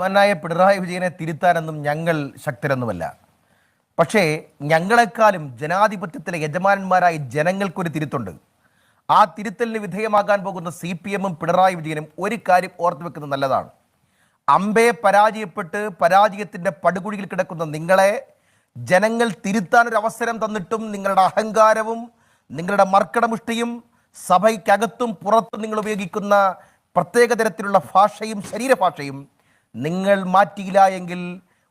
ബഹുമാനായ പിണറായി വിജയനെ തിരുത്താനൊന്നും ഞങ്ങൾ ശക്തരൊന്നുമല്ല. പക്ഷേ ഞങ്ങളെക്കാളും ജനാധിപത്യത്തിലെ യജമാനന്മാരായി ജനങ്ങൾക്കൊരു തിരുത്തുണ്ട്. ആ തിരുത്തലിന് വിധേയമാകാൻ പോകുന്ന സി പി എമ്മും പിണറായി വിജയനും ഒരു കാര്യം ഓർത്തു വെക്കുന്നത് നല്ലതാണ്. അമ്പെ പരാജയപ്പെട്ട് പരാജയത്തിന്റെ പടുകുഴിയിൽ കിടക്കുന്ന നിങ്ങളെ ജനങ്ങൾ തിരുത്താൻ ഒരു അവസരം തന്നിട്ടും നിങ്ങളുടെ അഹങ്കാരവും നിങ്ങളുടെ മർക്കടമുഷ്ടിയും സഭയ്ക്കകത്തും പുറത്തും നിങ്ങൾ ഉപയോഗിക്കുന്ന പ്രത്യേക തരത്തിലുള്ള ഭാഷയും ശരീരഭാഷയും നിങ്ങൾ മാറ്റിയില്ല എങ്കിൽ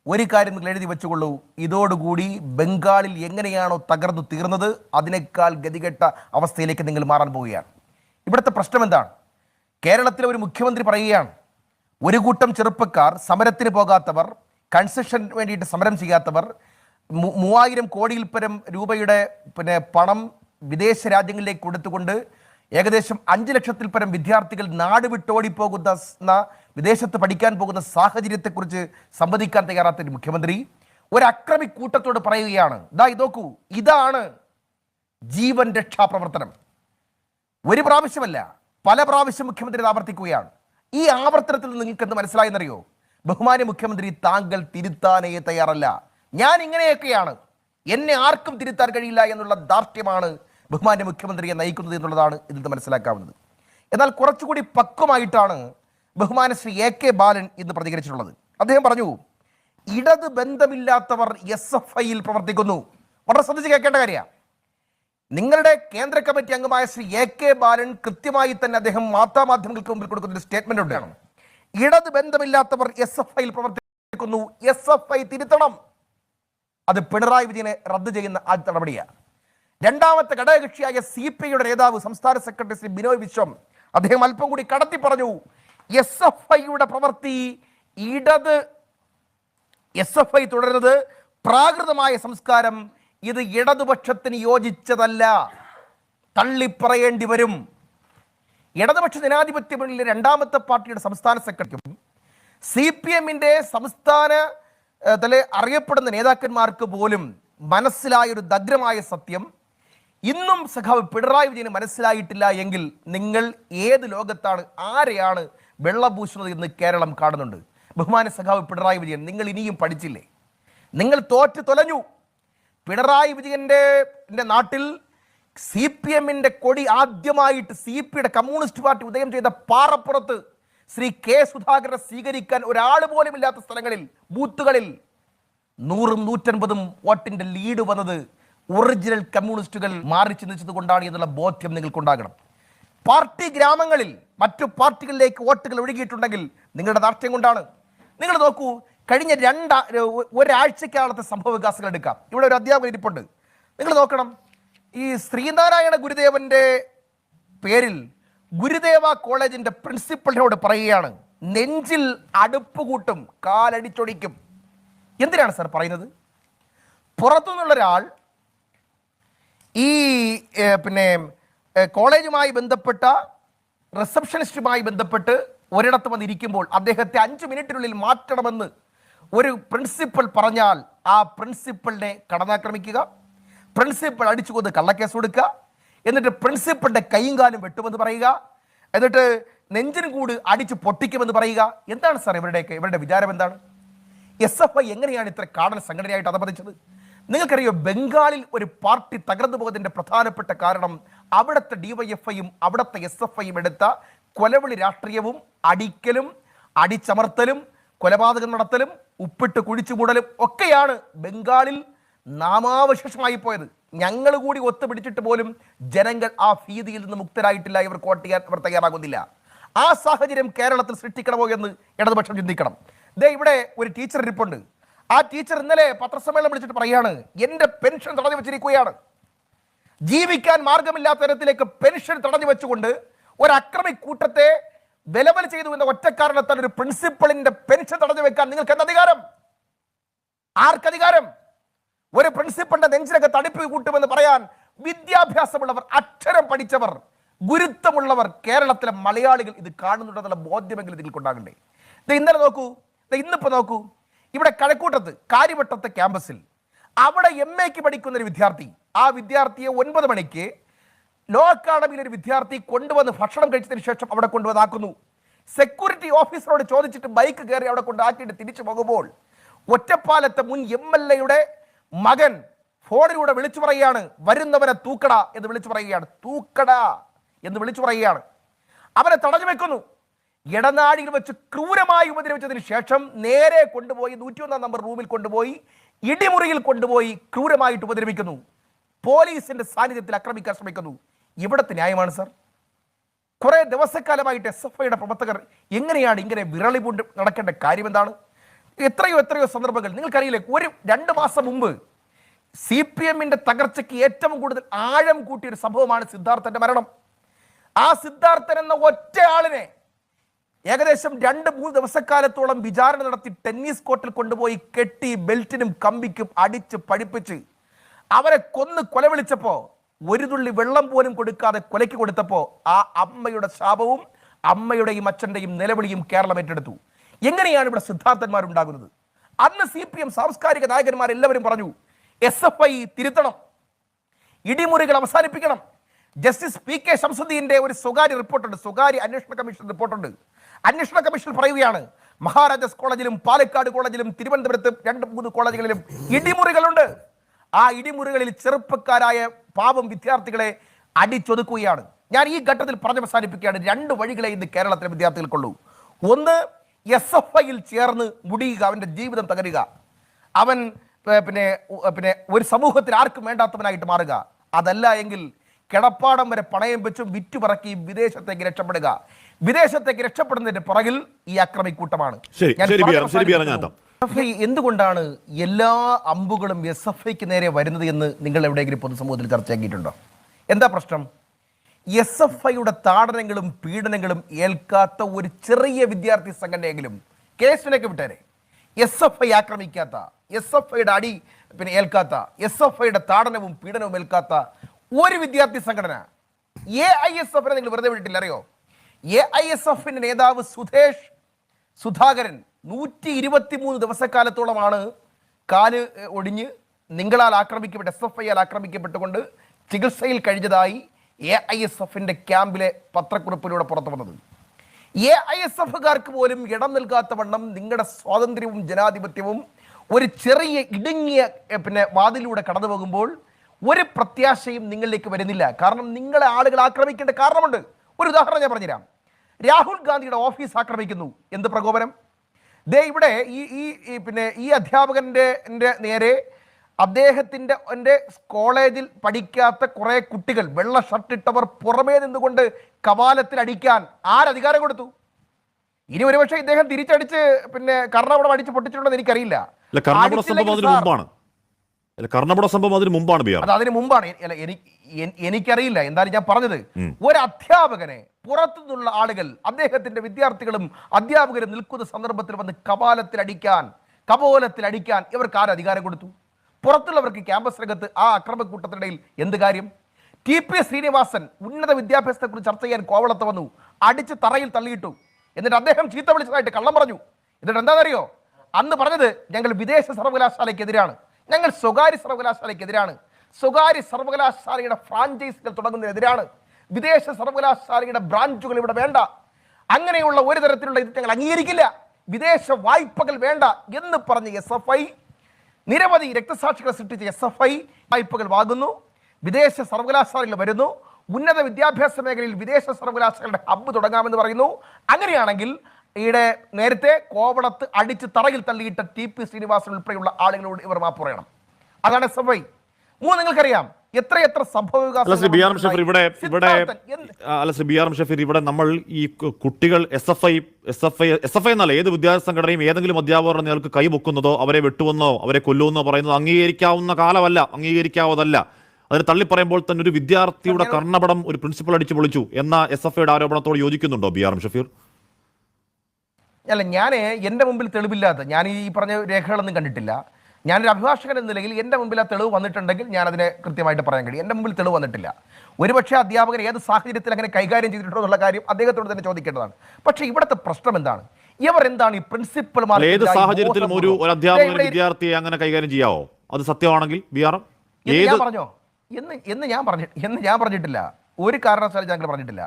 ഒരു കാര്യം നിങ്ങൾ എഴുതി വെച്ചുകൊള്ളൂ. ഇതോടുകൂടി ബംഗാളിൽ എങ്ങനെയാണോ തകർന്നു തീർന്നത് അതിനേക്കാൾ ഗതികെട്ട അവസ്ഥയിലേക്ക് നിങ്ങൾ മാറാൻ പോവുകയാണ്. ഇവിടുത്തെ പ്രശ്നം എന്താണ്? കേരളത്തിലെ ഒരു മുഖ്യമന്ത്രി പറയുകയാണ് ഒരു കൂട്ടം ചെറുപ്പക്കാർ സമരത്തിന് പോകാത്തവർ കൺസെഷൻ വേണ്ടിയിട്ട് സമരം ചെയ്യാത്തവർ മൂവായിരം കോടിയിൽ പരം രൂപയുടെ പിന്നെ പണം വിദേശ രാജ്യങ്ങളിലേക്ക് കൊടുത്തുകൊണ്ട് ഏകദേശം അഞ്ച് ലക്ഷത്തിൽ പരം വിദ്യാർത്ഥികൾ നാട് വിട്ടോടിപ്പോകുന്ന വിദേശത്ത് പഠിക്കാൻ പോകുന്ന സാഹചര്യത്തെക്കുറിച്ച് സംവദിക്കാൻ തയ്യാറാത്ത മുഖ്യമന്ത്രി ഒരു അക്രമി കൂട്ടത്തോട് പറയുകയാണ് ദാ ഇതോക്കൂ ഇതാണ് ജീവൻ രക്ഷാ പ്രവർത്തനം. ഒരു പ്രാവശ്യമല്ല പല പ്രാവശ്യം മുഖ്യമന്ത്രി ഇത് ആവർത്തിക്കുകയാണ്. ഈ ആവർത്തനത്തിൽ നിങ്ങൾക്ക് എന്ത് മനസ്സിലായെന്നറിയോ? ബഹുമാന്യ മുഖ്യമന്ത്രി താങ്കൾ തിരുത്താനേ തയ്യാറല്ല. ഞാൻ ഇങ്ങനെയൊക്കെയാണ്. എന്നെ ആർക്കും തിരുത്താൻ കഴിയില്ല എന്നുള്ള ദാർഢ്യമാണ് ബഹുമാന്യ മുഖ്യമന്ത്രിയെ നയിക്കുന്നത് എന്നുള്ളതാണ് ഇതിൽ നിന്ന് മനസ്സിലാക്കാവുന്നത്. എന്നാൽ കുറച്ചുകൂടി പക്വമായിട്ടാണ് ബഹുമാന ശ്രീ എ കെ ബാലൻ ഇന്ന് പ്രതികരിച്ചിട്ടുള്ളത്. അദ്ദേഹം പറഞ്ഞു ഇടത് ബന്ധമില്ലാത്തവർ എസ് എഫ് ഐയിൽ പ്രവർത്തിക്കുന്നു. വളരെ ശ്രദ്ധിച്ച് കേൾക്കേണ്ട കാര്യമാണ് നിങ്ങളുടെ കേന്ദ്ര കമ്മിറ്റി അംഗമായ ശ്രീ എ കെ ബാലൻ കൃത്യമായി തന്നെ അദ്ദേഹം വാർത്താമാധ്യമങ്ങൾക്ക് മുമ്പിൽ കൊടുക്കുന്ന ഒരു സ്റ്റേറ്റ്മെന്റ് ഉണ്ടാണ് ഇടത് ബന്ധമില്ലാത്തവർ എസ് എഫ് ഐയിൽ പ്രവർത്തിക്കുന്നു. എസ് എഫ് ഐ തിരുത്തണം. അത് പിണറായി വിജയനെ റദ്ദ് ചെയ്യുന്ന ആദ്യ നടപടിയാണ് രണ്ടാമത്തെ ഘടകകക്ഷിയായ സി പി ഐയുടെ നേതാവ് സംസ്ഥാന സെക്രട്ടറി ശ്രീ ബിനോയ് വിശ്വം അദ്ദേഹം അല്പം കൂടി കടത്തി പറഞ്ഞു എസ് എഫ് ഐയുടെ പ്രവൃത്തി ഇടത് എസ് എഫ് ഐ തുടരുന്നത്. പ്രാകൃതമായ സംസ്കാരം ഇത് ഇടതുപക്ഷത്തിന് യോജിച്ചതല്ല. തള്ളിപ്പറയേണ്ടി വരും ഇടതുപക്ഷ ജനാധിപത്യ മുന്നണിയിലെ രണ്ടാമത്തെ പാർട്ടിയുടെ സംസ്ഥാന സെക്രട്ടറിക്കും സി പി എമ്മിന്റെ സംസ്ഥാന തല അറിയപ്പെടുന്ന നേതാക്കന്മാർക്ക് പോലും മനസ്സിലായൊരു ദഗ്രമായ സത്യം. ഇന്നും സഖാവ് പിണറായി വിജയന് മനസ്സിലായിട്ടില്ല എങ്കിൽ നിങ്ങൾ ഏത് ലോകത്താണ് ആരെയാണ് വെള്ളപൂശുന്നത് ഇന്ന് കേരളം കാണുന്നുണ്ട്. ബഹുമാന സഖാവ് പിണറായി വിജയൻ നിങ്ങൾ ഇനിയും പഠിച്ചില്ലേ? നിങ്ങൾ തോറ്റ് തൊലഞ്ഞു. പിണറായി വിജയന്റെ നാട്ടിൽ സി പി എമ്മിന്റെ കൊടി ആദ്യമായിട്ട് സി പിയുടെ കമ്മ്യൂണിസ്റ്റ് പാർട്ടി ഉദയം ചെയ്ത പാറപ്പുറത്ത് ശ്രീ കെ സുധാകരനെ സ്വീകരിക്കാൻ ഒരാൾ പോലും ഇല്ലാത്ത സ്ഥലങ്ങളിൽ ബൂത്തുകളിൽ നൂറും നൂറ്റൻപതും വോട്ടിന്റെ ലീഡ് വന്നത് ഒറിജിനൽ കമ്മ്യൂണിസ്റ്റുകൾ മാറി ചിന്തിച്ചത് കൊണ്ടാണ് എന്നുള്ള ബോധ്യം നിങ്ങൾക്കുണ്ടാകണം. പാർട്ടി ഗ്രാമങ്ങളിൽ മറ്റു പാർട്ടികളിലേക്ക് വോട്ടുകൾ ഒഴുകിയിട്ടുണ്ടെങ്കിൽ നിങ്ങളുടെ ദാർഢ്യം കൊണ്ടാണ്. നിങ്ങൾ നോക്കൂ കഴിഞ്ഞ രണ്ടാ ഒരാഴ്ചക്കാലത്തെ സംഭവ വികാസങ്ങൾ എടുക്കാം. ഇവിടെ ഒരു അധ്യാപകൻ ഇരിപ്പുണ്ട്. നിങ്ങൾ നോക്കണം ഈ ശ്രീനാരായണ ഗുരുദേവന്റെ പേരിൽ ഗുരുദേവ കോളേജിന്റെ പ്രിൻസിപ്പളിനോട് പറയുകയാണ് നെഞ്ചിൽ അടുപ്പ് കൂട്ടും കാലടിച്ചൊടിക്കും. എന്തിനാണ് സാർ പറയുന്നത്? പുറത്തുനിന്നുള്ള ഒരാൾ ഈ പിന്നെ കോളേജുമായി ബന്ധപ്പെട്ട റിസപ്ഷനിസ്റ്റുമായി ബന്ധപ്പെട്ട് ഒരിടത്ത് വന്നിരിക്കുമ്പോൾ അദ്ദേഹത്തെ അഞ്ച് മിനിറ്റിനുള്ളിൽ മാറ്റണമെന്ന് ഒരു പ്രിൻസിപ്പൽ പറഞ്ഞാൽ ആ പ്രിൻസിപ്പളിനെ കടന്നാക്രമിക്കുക. പ്രിൻസിപ്പൾ അടിച്ചു കൊണ്ട് കള്ളക്കേസ് കൊടുക്കുക. എന്നിട്ട് പ്രിൻസിപ്പളിന്റെ കൈയും കാലും വെട്ടുമെന്ന് പറയുക. എന്നിട്ട് നെഞ്ചിനും കൂട് അടിച്ച് പൊട്ടിക്കുമെന്ന് പറയുക. എന്താണ് സാർ ഇവരുടെയൊക്കെ ഇവരുടെ വിചാരം എന്താണ്? എസ് എഫ് ഐ എങ്ങനെയാണ് ഇത്ര കാടൻ സംഘടനയായിട്ട് അധപതിച്ചത്? നിങ്ങൾക്കറിയോ ബംഗാളിൽ ഒരു പാർട്ടി തകർന്നു പോകുന്നതിന്റെ പ്രധാനപ്പെട്ട കാരണം അവിടുത്തെ ഡിവൈഎഫ്ഐയും അവിടുത്തെ എസ് എഫ് ഐയും എടുത്ത കൊലവിളി രാഷ്ട്രീയവും അടിക്കലും അടിച്ചമർത്തലും കൊലപാതകം നടത്തലും ഉപ്പിട്ട് കുഴിച്ചു മൂടലും ഒക്കെയാണ് ബംഗാളിൽ നാമാവശേഷമായി പോയത്. ഞങ്ങൾ കൂടി ഒത്തുപിടിച്ചിട്ട് പോലും ജനങ്ങൾ ആ ഭീതിയിൽ നിന്ന് മുക്തരായിട്ടില്ല ഇവർ കോട്ട് ചെയ്യാൻ ഇവർ തയ്യാറാകുന്നില്ല. ആ സാഹചര്യം കേരളത്തിൽ സൃഷ്ടിക്കണമോ എന്ന് ഇടതുപക്ഷം ചിന്തിക്കണം. ദേ ഇവിടെ ഒരു ടീച്ചർ ഇരിപ്പുണ്ട്. ആ ടീച്ചർ ഇന്നലെ പത്രസമ്മേളനം വിളിച്ചിട്ട് പറയാണ് എന്റെ പെൻഷൻ തടഞ്ഞു വെച്ചിരിക്കുകയാണ്. ജീവിക്കാൻ മാർഗമില്ലാത്ത തരത്തിലേക്ക് പെൻഷൻ തടഞ്ഞു വെച്ചുകൊണ്ട് ഒരു അക്രമി കൂട്ടത്തെ വിലവൽ ചെയ്തു എന്ന ഒറ്റ കാരണത്താൽ ഒരു പ്രിൻസിപ്പളിന്റെ പെൻഷൻ തടഞ്ഞു വെക്കാൻ നിങ്ങൾക്ക് എന്ത് അധികാരം? ആർക്കധികാരം ഒരു പ്രിൻസിപ്പളിന്റെ നെഞ്ചിനൊക്കെ തടിപ്പ് കൂട്ടുമെന്ന് പറയാൻ വിദ്യാഭ്യാസമുള്ളവർ അക്ഷരം പഠിച്ചവർ ഗുരുത്വമുള്ളവർ കേരളത്തിലെ മലയാളികൾ ഇത് കാണുന്നുണ്ടെന്നുള്ള ബോധ്യമെങ്കിലും ഇതിൽക്കുണ്ടാകണ്ടേ. ദേ ഇന്നലെ നോക്കൂ ദേ ഇന്നിപ്പോ നോക്കൂ ഇവിടെ കഴക്കൂട്ടത്ത് കാര്യവട്ടത്തെ ക്യാമ്പസിൽ. അവിടെ എം എക്ക് പഠിക്കുന്ന ഒരു വിദ്യാർത്ഥി. ആ വിദ്യാർത്ഥിയെ ഒൻപത് മണിക്ക് ലോ അക്കാഡമിയിലെ ഒരു വിദ്യാർത്ഥി കൊണ്ടുവന്ന് ഭക്ഷണം കഴിച്ചതിന് ശേഷം അവിടെ കൊണ്ടുവന്നാക്കുന്നു. സെക്യൂരിറ്റി ഓഫീസറോട് ചോദിച്ചിട്ട് ബൈക്ക് കയറി അവിടെ കൊണ്ടാക്കിയിട്ട് തിരിച്ചു പോകുമ്പോൾ ഒറ്റപ്പാലത്തെ മുൻ എം എൽ എയുടെ മകൻ ഫോണിലൂടെ വിളിച്ചു പറയുകയാണ് വരുന്നവനെ തൂക്കട എന്ന് വിളിച്ചു പറയുകയാണ്. തൂക്കട എന്ന് വിളിച്ചു പറയുകയാണ്. അവനെ തടഞ്ഞു വെക്കുന്നു. ഇടനാഴിയിൽ വെച്ച് ക്രൂരമായി ഉപദ്രവിച്ചതിന് ശേഷം നേരെ കൊണ്ടുപോയി നൂറ്റിയൊന്നാം നമ്പർ റൂമിൽ കൊണ്ടുപോയി ഇടിമുറിയിൽ കൊണ്ടുപോയി ക്രൂരമായിട്ട് ഉപദ്രവിക്കുന്നു. പോലീസിന്റെ സാന്നിധ്യത്തിൽ ആക്രമിക്കാൻ ശ്രമിക്കുന്നു. ഇവിടത്തെ ന്യായമാണ് സർ. കുറെ ദിവസക്കാലമായിട്ട് എസ് എഫ് ഐയുടെ പ്രവർത്തകർ എങ്ങനെയാണ് ഇങ്ങനെ വിരളി കൊണ്ട് നടക്കേണ്ട കാര്യം എന്താണ്? എത്രയോ എത്രയോ സന്ദർഭങ്ങൾ. നിങ്ങൾക്കറിയില്ലേ ഒരു രണ്ട് മാസം മുമ്പ് സി പി എമ്മിന്റെ തകർച്ചയ്ക്ക് ഏറ്റവും കൂടുതൽ ആഴം കൂട്ടിയ ഒരു സംഭവമാണ് സിദ്ധാർത്ഥന്റെ മരണം. ആ സിദ്ധാർത്ഥൻ എന്ന ഒറ്റ ആളിനെ ഏകദേശം രണ്ട് മൂന്ന് ദിവസക്കാലത്തോളം വിചാരണ നടത്തി ടെന്നീസ് കോർട്ടിൽ കൊണ്ടുപോയി കെട്ടി ബെൽറ്റിനും കമ്പിക്കും അടിച്ച് പഠിപ്പിച്ച് അവരെ കൊന്ന് കൊലവിളിച്ചപ്പോ ഒരു തുള്ളി വെള്ളം പോലും കൊടുക്കാതെ കൊലയ്ക്ക് കൊടുത്തപ്പോ ആ അമ്മയുടെ ശാപവും അമ്മയുടെയും അച്ഛന്റെയും നിലവിളിയും കേരളം ഏറ്റെടുത്തു. എങ്ങനെയാണ് ഇവിടെ സിദ്ധാർത്ഥന്മാരുണ്ടാകുന്നത്? അന്ന് സി പി എം സാംസ്കാരിക നായകന്മാർ എല്ലാവരും പറഞ്ഞു എസ് എഫ് ഐ തിരുത്തണം ഇടിമുറികൾ അവസാനിപ്പിക്കണം. ജസ്റ്റിസ് പി കെ ശംസുദ്ദീന്റെ ഒരു സ്വകാര്യ റിപ്പോർട്ടുണ്ട് സ്വകാര്യ അന്വേഷണ കമ്മീഷൻ റിപ്പോർട്ടുണ്ട്. അന്വേഷണ കമ്മീഷൻ പറയുകയാണ്. മഹാരാജാസ് കോളേജിലും പാലക്കാട് കോളേജിലും തിരുവനന്തപുരത്ത് രണ്ട് മൂന്ന് കോളേജുകളിലും ഇടിമുറികളുണ്ട്. ആ ഇടിമുറികളിൽ ചെറുപ്പക്കാരായ പാവം വിദ്യാർത്ഥികളെ അടിച്ചൊതുക്കുകയാണ്. ഞാൻ ഈ ഘട്ടത്തിൽ പറഞ്ഞ് അവസാനിപ്പിക്കുകയാണ് രണ്ട് വഴികളെ ഇന്ന് കേരളത്തിലെ വിദ്യാർത്ഥികൾക്കുള്ളൂ. ഒന്ന് എസ് എഫ് ഐയിൽ ചേർന്ന് മുടിയുക അവന്റെ ജീവിതം തകരുക. അവൻ പിന്നെ പിന്നെ ഒരു സമൂഹത്തിൽ ആർക്കും വേണ്ടാത്തവനായിട്ട് മാറുക. അതല്ല എങ്കിൽ കിടപ്പാടം വരെ പണയം വെച്ചും വിറ്റുപറക്കി വിദേശത്തേക്ക് രക്ഷപ്പെടുക. വിദേശത്തേക്ക് രക്ഷപ്പെടുന്നതിന്റെ പുറകിൽ ഈ അക്രമിക്കൂട്ടമാണ് എന്തുകൊണ്ടാണ് എല്ലാ അമ്പുകളും എസ് എഫ് ഐക്ക് നേരെ വരുന്നത് എന്ന് നിങ്ങൾ എവിടെയെങ്കിലും പൊതുസമൂഹത്തിൽ ചർച്ചയാക്കിയിട്ടുണ്ടോ എന്താ പ്രശ്നം? എസ് എഫ് ഐയുടെ താടനങ്ങളും പീഡനങ്ങളും ഏൽക്കാത്ത ഒരു ചെറിയ വിദ്യാർത്ഥി സംഘടനയെങ്കിലും കേസിനൊക്കെ വിട്ടേരെ. എസ് എഫ് ഐ ആക്രമിക്കാത്ത എസ് എഫ് ഐയുടെ അടി പിന്നെ ഏൽക്കാത്ത എസ് എഫ് ഐയുടെ താടനവും പീഡനവും ഏൽക്കാത്ത ഒരു വിദ്യാർത്ഥി സംഘടന എ ഐ എസ് എഫിനെ നിങ്ങൾ വെറുതെ വിട്ടിട്ടില്ല അറിയോ? എ ഐ എസ് എഫിന്റെ നേതാവ് സുധേഷ് സുധാകരൻ നൂറ്റി ഇരുപത്തി മൂന്ന് ദിവസക്കാലത്തോളമാണ് കാൽ ഒടിഞ്ഞ് നിങ്ങളാൽ ആക്രമിക്കപ്പെട്ട് എസ് എഫ് ഐയാൽ ആക്രമിക്കപ്പെട്ടുകൊണ്ട് ചികിത്സയിൽ കഴിഞ്ഞതായി എ ഐ എസ് എഫിന്റെ ക്യാമ്പിലെ പത്രക്കുറിപ്പിലൂടെ പുറത്തു വന്നത്. എ ഐ എസ് എഫുകാർക്ക് പോലും ഇടം നൽകാത്ത വണ്ണം നിങ്ങളുടെ സ്വാതന്ത്ര്യവും ജനാധിപത്യവും ഒരു ചെറിയ ഇടുങ്ങിയ പിന്നെ വാതിലൂടെ കടന്നു പോകുമ്പോൾ ഒരു പ്രത്യാശയും നിങ്ങളിലേക്ക് വരുന്നില്ല. കാരണം നിങ്ങളെ ആളുകൾ ആക്രമിക്കേണ്ട കാരണമുണ്ട്. ഒരു ഉദാഹരണം ഞാൻ പറഞ്ഞുതരാം. രാഹുൽ ഗാന്ധിയുടെ ഓഫീസ് ആക്രമിക്കുന്നു. എന്ത് പ്രകോപനം? ദേ ഇവിടെ ഈ ഈ പിന്നെ ഈ അധ്യാപകന്റെ നേരെ അദ്ദേഹത്തിന്റെ എന്റെ കോളേജിൽ പഠിക്കാത്ത കുറേ കുട്ടികൾ വെള്ള ഷർട്ട് ഇട്ടവർ പുറമേ നിന്നുകൊണ്ട് കവാലത്തിൽ അടിക്കാൻ ആരധികാരം കൊടുത്തു? ഇനി ഒരുപക്ഷെ ഇദ്ദേഹം തിരിച്ചടിച്ച് പിന്നെ കർണവിടെ അടിച്ച് പൊട്ടിച്ചിട്ടുണ്ടെന്ന് എനിക്കറിയില്ല. അല്ല കർണപുട സംഭവം അതിന് മുമ്പാണ് മുമ്പാണ് അത് അതിന് മുമ്പാണ്. അല്ല, എനിക്ക് എനിക്കറിയില്ല. എന്തായാലും ഞാൻ പറഞ്ഞത് ഒരു അധ്യാപകനെ പുറത്തുനിന്നുള്ള ആളുകൾ അദ്ദേഹത്തിന്റെ വിദ്യാർത്ഥികളും അധ്യാപകരും നിൽക്കുന്ന സന്ദർഭത്തിൽ വന്ന് കപാലത്തിൽ അടിക്കാൻ കപോലത്തിൽ അടിക്കാൻ ഇവർക്ക് ആര് അധികാരം കൊടുത്തു? പുറത്തുള്ളവർക്ക് ക്യാമ്പസ് രംഗത്ത് ആ അക്രമക്കൂട്ടത്തിനിടയിൽ എന്ത് കാര്യം? ടി പി ശ്രീനിവാസൻ ഉന്നത വിദ്യാഭ്യാസത്തെക്കുറിച്ച് ചർച്ച ചെയ്യാൻ കോവളത്ത് വന്നു. അടിച്ച് തറയിൽ തള്ളിയിട്ടു. എന്നിട്ട് അദ്ദേഹം ചീത്ത വിളിച്ചതായിട്ട് കള്ളം പറഞ്ഞു. എന്നിട്ട് എന്താണെന്നറിയോ? അന്ന് പറഞ്ഞത് ഞങ്ങൾ വിദേശ സർവകലാശാലയ്ക്കെതിരാണ്. ഞങ്ങൾ സ്വകാര്യ സർവകലാശാലയ്ക്കെതിരാണ്. സ്വകാര്യ സർവകലാശാലയുടെ ഫ്രാഞ്ചൈസികൾ തുടങ്ങുന്നതിനെതിരാണ്. വിദേശ സർവകലാശാലയുടെ ബ്രാഞ്ചുകൾ ഇവിടെ വേണ്ട. അങ്ങനെയുള്ള ഒരു തരത്തിലുള്ള ഇത് ഞങ്ങൾ അംഗീകരിക്കില്ല. വിദേശ വായ്പകൾ വേണ്ട എന്ന് പറഞ്ഞ് എസ് എഫ് ഐ നിരവധി രക്തസാക്ഷികളെ സൃഷ്ടിച്ച എസ് എഫ് ഐ വായ്പകൾ വാങ്ങുന്നു. വിദേശ സർവകലാശാലകൾ വരുന്നു. ഉന്നത വിദ്യാഭ്യാസ മേഖലയിൽ വിദേശ സർവകലാശാലയുടെ ഹബ്ബ് തുടങ്ങാമെന്ന് പറയുന്നു. അങ്ങനെയാണെങ്കിൽ ഈയിടെ നേരത്തെ കോവളത്ത് അടിച്ച് തറയിൽ തള്ളിയിട്ട ടി പി ശ്രീനിവാസൻ ഉൾപ്പെടെയുള്ള ആളുകളോട് ഇവർ മാപ്പ് പറയണം. അതാണ് എസ് എഫ് ഐ. മൂന്ന് നിങ്ങൾക്കറിയാം. എത്രയെത്ര സംഭവ ഷഫീർ ഇവിടെ ഷഫീർ നമ്മൾ ഈ കുട്ടികൾ S F I S F I S F I എന്നല്ല ഏത് വിദ്യാർത്ഥി സംഘടനയും ഏതെങ്കിലും അധ്യാപകരുടെ നേർക്ക് കൈപൊക്കുന്നതോ അവരെ വെട്ടുവെന്നോ അവരെ കൊല്ലുമെന്നോ പറയുന്നത് അംഗീകരിക്കാവുന്ന കാലമല്ല അംഗീകരിക്കാവതല്ല. അതിന് തള്ളിപ്പറയുമ്പോൾ തന്നെ ഒരു വിദ്യാർത്ഥിയുടെ കർണപടം ഒരു പ്രിൻസിപ്പൽ അടിച്ചു പൊളിച്ചു എന്ന എസ് എഫ് ഐയുടെ ആരോപണത്തോട് യോജിക്കുന്നുണ്ടോ ബി ആർ എം ഷഫീർ? അല്ല ഞാൻ എന്റെ മുമ്പിൽ തെളിവില്ലാത്ത ഞാൻ ഈ പറഞ്ഞ രേഖകളൊന്നും കണ്ടിട്ടില്ല. ഞാനൊരു അഭിഭാഷകൻ എന്ന നിലയിൽ എന്റെ മുമ്പിൽ ആ തെളിവ് വന്നിട്ടുണ്ടെങ്കിൽ ഞാൻ അതിനെ കൃത്യമായിട്ട് പറയാൻ കഴിയും. എന്റെ മുമ്പിൽ തെളിവ് വന്നിട്ടില്ല. ഒരുപക്ഷെ അധ്യാപകൻ ഏത് സാഹചര്യത്തിൽ അങ്ങനെ കൈകാര്യം ചെയ്തിട്ടുണ്ടോ എന്നുള്ള കാര്യം അദ്ദേഹത്തോട് തന്നെ ചോദിക്കേണ്ടതാണ്. പക്ഷേ ഇവിടുത്തെ പ്രശ്നം എന്താണ്? ഇവർ എന്താണ് ഈ പ്രിൻസിപ്പൽമാർ ഏത് സാഹചര്യത്തിലും ഒരു അധ്യാപകൻ വിദ്യാർത്ഥിയെ അങ്ങനെ കൈകാര്യം ചെയ്യാവോ? അത് സത്യമാണെങ്കിൽ ബി ആർ ഞാൻ പറഞ്ഞോ? എന്ന് എന്ന് ഞാൻ പറഞ്ഞു എന്ന് ഞാൻ പറഞ്ഞിട്ടില്ല. ഒരു കാരണവശാലും ഞങ്ങൾ പറഞ്ഞിട്ടില്ല.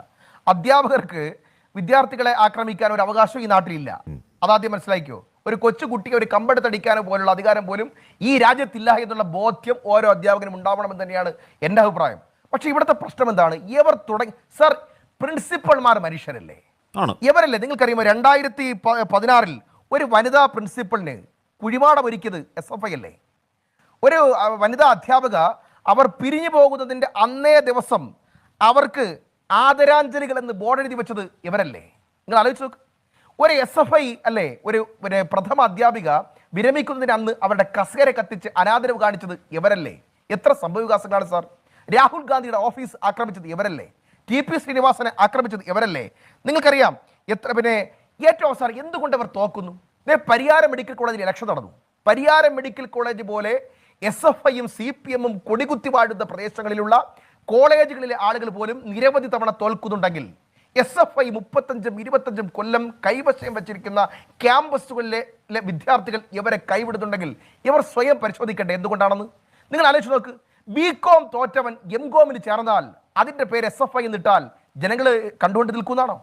അധ്യാപകർക്ക് വിദ്യാർത്ഥികളെ ആക്രമിക്കാൻ ഒരു അവകാശം ഈ നാട്ടിലില്ല. അതാദ്യം മനസ്സിലാക്കിയോ ഒരു കൊച്ചു കുട്ടിയെ ഒരു കമ്പെടുത്തടിക്കാനോ പോലുള്ള അധികാരം പോലും ഈ രാജ്യത്തില്ല എന്നുള്ള ബോധ്യം ഓരോ അധ്യാപകനും ഉണ്ടാവണമെന്ന് തന്നെയാണ് എന്റെ അഭിപ്രായം. പക്ഷെ ഇവിടുത്തെ പ്രശ്നം എന്താണ്? ഇവർ തുടങ്ങി സർ പ്രിൻസിപ്പൾമാർ മനുഷ്യരല്ലേ? ഇവരല്ലേ? നിങ്ങൾക്കറിയുമോ രണ്ടായിരത്തി പതിനാറിൽ ഒരു വനിതാ പ്രിൻസിപ്പളിന് കുഴിമാടം ഒരുക്കിയത് എസ് എഫ് ഐ അല്ലേ? ഒരു വനിതാ അധ്യാപക അവർ പിരിഞ്ഞു പോകുന്നതിന്റെ അന്നേ ദിവസം അവർക്ക് ആദരാഞ്ജലികൾ എന്ന് ബോർഡ് എഴുതി വെച്ചത് ഇവരല്ലേ? നിങ്ങൾ ആലോചിച്ച് നോക്ക്. ഒരു എസ് എഫ് ഐ അല്ലേ ഒരു ഒരു പ്രഥമ അധ്യാപിക വിരമിക്കുന്നതിന് അന്ന് അവരുടെ കസേര കത്തിച്ച് അനാദരവ് കാണിച്ചത് ഇവരല്ലേ? എത്ര സംഭവവികാസങ്ങളാണ് സാർ. രാഹുൽ ഗാന്ധിയുടെ ഓഫീസ് ആക്രമിച്ചത് ഇവരല്ലേ? ടി പി ശ്രീനിവാസനെ ആക്രമിച്ചത് ഇവരല്ലേ? നിങ്ങൾക്കറിയാം എത്ര പിന്നെ ഏറ്റവും അവസാനം എന്തുകൊണ്ട് അവർ തോക്കുന്നു? പരിയാരം മെഡിക്കൽ കോളേജിൽ ഇലക്ഷൻ നടന്നു. പരിയാരം മെഡിക്കൽ കോളേജ് പോലെ എസ് എഫ് ഐയും സി പി എമ്മും കൊടികുത്തി വാഴുന്ന പ്രദേശങ്ങളിലുള്ള കോളേജുകളിലെ ആളുകൾ പോലും നിരവധി തവണ തോൽക്കുന്നുണ്ടെങ്കിൽ എസ് എഫ് ഐ മുപ്പത്തഞ്ചും ഇരുപത്തഞ്ചും കൊല്ലം കൈവശം വെച്ചിരിക്കുന്ന ക്യാമ്പസുകളിലെ വിദ്യാർത്ഥികൾ ഇവരെ കൈവിടുന്നുണ്ടെങ്കിൽ ഇവർ സ്വയം പരിശോധിക്കട്ടെ എന്തുകൊണ്ടാണെന്ന്? നിങ്ങൾ ആലോചിച്ച് നോക്ക്. ബി കോം തോറ്റവൻ എം കോമിന് ചേർന്നാൽ അതിന്റെ പേര് എസ് എഫ് ഐ എന്നിട്ടാൽ ജനങ്ങൾ കണ്ടുകൊണ്ട് നിൽക്കുന്നതാണോ?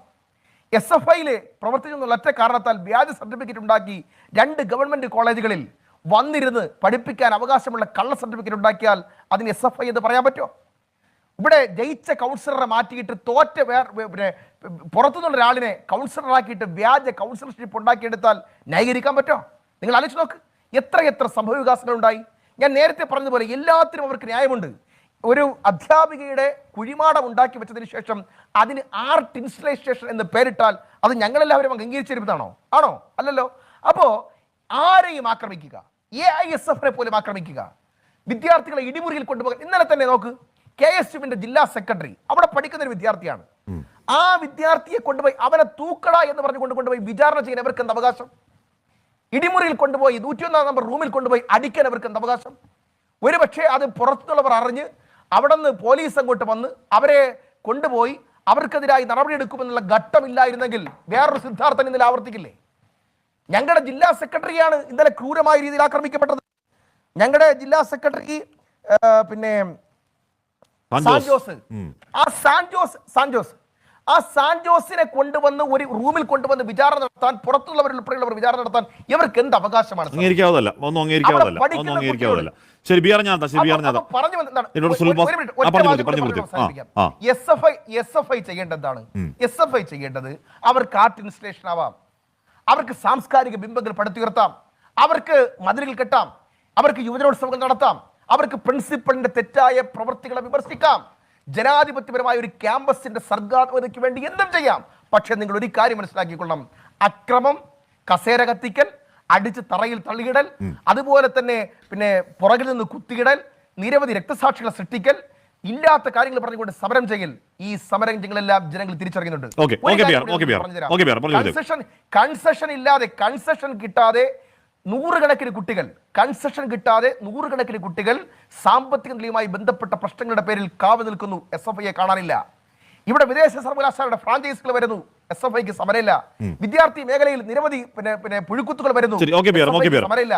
എസ് എഫ് ഐയിൽ പ്രവർത്തിക്കുന്ന ഒറ്റ കാരണത്താൽ വ്യാജ സർട്ടിഫിക്കറ്റ് ഉണ്ടാക്കി രണ്ട് ഗവൺമെന്റ് കോളേജുകളിൽ വന്നിരുന്ന് പഠിപ്പിക്കാൻ അവകാശമുള്ള കള്ള സർട്ടിഫിക്കറ്റ് ഉണ്ടാക്കിയാൽ അതിന് എസ് എഫ് ഐ എന്ന് പറയാൻ പറ്റുമോ? ഇവിടെ ജയിച്ച കൗൺസിലറെ മാറ്റിയിട്ട് തോറ്റ പിന്നെ പുറത്തുനിന്നുള്ള ഒരാളിനെ കൗൺസിലറാക്കിയിട്ട് വ്യാജ കൗൺസിലർഷിപ്പ് ഉണ്ടാക്കിയെടുത്താൽ ന്യായീകരിക്കാൻ പറ്റുമോ നിങ്ങൾ ആലോചിച്ച് നോക്ക്. എത്ര എത്ര സംഭവവികാസങ്ങൾ ഉണ്ടായി. ഞാൻ നേരത്തെ പറഞ്ഞതുപോലെ എല്ലാത്തിനും അവർക്ക് ന്യായമുണ്ട്. ഒരു അധ്യാപികയുടെ കുഴിമാടം ഉണ്ടാക്കി വെച്ചതിന് ശേഷം അതിന് ആർട്ട് ഇൻസ്റ്റലേഷൻ എന്ന് പേരിട്ടാൽ അത് ഞങ്ങളെല്ലാവരും അംഗീകരിച്ചിരുന്നതാണോ ആണോ? അല്ലല്ലോ. അപ്പോൾ ആരെയും ആക്രമിക്കുക. എ ഐ എസ് എഫിനെ പോലും ആക്രമിക്കുക. വിദ്യാർത്ഥികളെ ഇടിമുറിയിൽ കൊണ്ടുപോകാൻ ഇന്നലെ തന്നെ നോക്ക്. കെ എസ് യുവിന്റെ ജില്ലാ സെക്രട്ടറി. അവിടെ പഠിക്കുന്ന ഒരു വിദ്യാർത്ഥിയാണ്. ആ വിദ്യാർത്ഥിയെ കൊണ്ടുപോയി അവനെ തൂക്കട എന്ന് പറഞ്ഞു കൊണ്ട് കൊണ്ടുപോയി വിചാരണ ചെയ്യാൻ അവർക്ക് എന്ത് അവകാശം? ഇടിമുറിയിൽ കൊണ്ടുപോയി നൂറ്റിയൊന്നാം നമ്പർ റൂമിൽ കൊണ്ടുപോയി അടിക്കാൻ അവർക്ക് എന്ത് അവകാശം? ഒരു പക്ഷേ അത് പുറത്തുള്ളവർ അറിഞ്ഞ് അവിടെ നിന്ന് പോലീസ് അങ്ങോട്ട് വന്ന് അവരെ കൊണ്ടുപോയി അവർക്കെതിരായി നടപടിയെടുക്കുമെന്നുള്ള ഘട്ടമില്ലായിരുന്നെങ്കിൽ വേറൊരു സിദ്ധാർത്ഥൻ ഇന്നലെ ആവർത്തിക്കില്ലേ? ഞങ്ങളുടെ ജില്ലാ സെക്രട്ടറിയാണ് ഇന്നലെ ക്രൂരമായ രീതിയിൽ ആക്രമിക്കപ്പെട്ടത്. ഞങ്ങളുടെ ജില്ലാ സെക്രട്ടറി പിന്നെ സാൻജോസ്. ആ സാൻജോസ് സാൻജോസ് ആ സാൻജോസിനെ കൊണ്ടുവന്ന് ഒരു റൂമിൽ കൊണ്ടുവന്ന് വിചാരണ നടത്താൻ ഉൾപ്പെടെയുള്ളവർ വിചാരണ നടത്താൻ ഇവർക്ക് എന്ത് അവകാശമാണ്? അംഗീകരിക്കാവതല്ല ഒന്നും അംഗീകരിക്കാവതല്ല ഒന്നും അംഗീകരിക്കാവതല്ല ശരി ബി ശരി ബി ചെയ്യേണ്ടത് എന്താണ്? എസ് എഫ് ഐ ചെയ്യേണ്ടത് അവർക്ക് ആർട്ട് ഇൻസ്റ്റലേഷൻ ആവാം. അവർക്ക് സാംസ്കാരിക ബിംബങ്ങൾ പടുത്തുയർത്താം. അവർക്ക് മതിലുകൾ കെട്ടാം. അവർക്ക് യുവജനോത്സവങ്ങൾ നടത്താം. അവർക്ക് പ്രിൻസിപ്പളിന്റെ തെറ്റായ പ്രവൃത്തികളെ വിമർശിക്കാം. ജനാധിപത്യപരമായ ഒരു ക്യാമ്പസിന്റെ സർഗാത്മകതയ്ക്ക് വേണ്ടി എന്തും ചെയ്യാം. പക്ഷെ നിങ്ങൾ ഒരു കാര്യം മനസ്സിലാക്കിക്കൊള്ളണം. അക്രമം കസേര കത്തിക്കൽ അടിച്ച് തറയിൽ തള്ളിയിടൽ അതുപോലെ തന്നെ പിന്നെ പുറകിൽ നിന്ന് കുത്തിയിടൽ നിരവധി രക്തസാക്ഷികളെ സൃഷ്ടിക്കൽ ഇല്ലാത്ത കാര്യങ്ങൾ പറഞ്ഞുകൊണ്ട് സമരം ചെയ്യൽ. ഈ സമരങ്ങളെല്ലാം ജനങ്ങൾ തിരിച്ചറിയുന്നുണ്ട്. കൺസെഷൻ കൺസെഷൻ ഇല്ലാതെ കൺസെഷൻ കിട്ടാതെ നൂറുകണക്കിന് കുട്ടികൾ കൺസെഷൻ കിട്ടാതെ നൂറുകണക്കിന് കുട്ടികൾ സാമ്പത്തിക നിലയുമായി ബന്ധപ്പെട്ട പ്രശ്നങ്ങളുടെ പേരിൽ കാവ് നിൽക്കുന്നു എസ് എഫ് ഐയെ കാണാനില്ല. ഇവിടെ വിദേശ സർവകലാശാലയുടെ ഫ്രാഞ്ചൈസികൾ വരുന്നു എസ് എഫ് ഐക്ക് സമരമില്ല. വിദ്യാർത്ഥി മേഖലയിൽ നിരവധി പിന്നെ പിന്നെ പുഴുക്കുത്തുകൾ വരുന്നു. സമരമില്ല.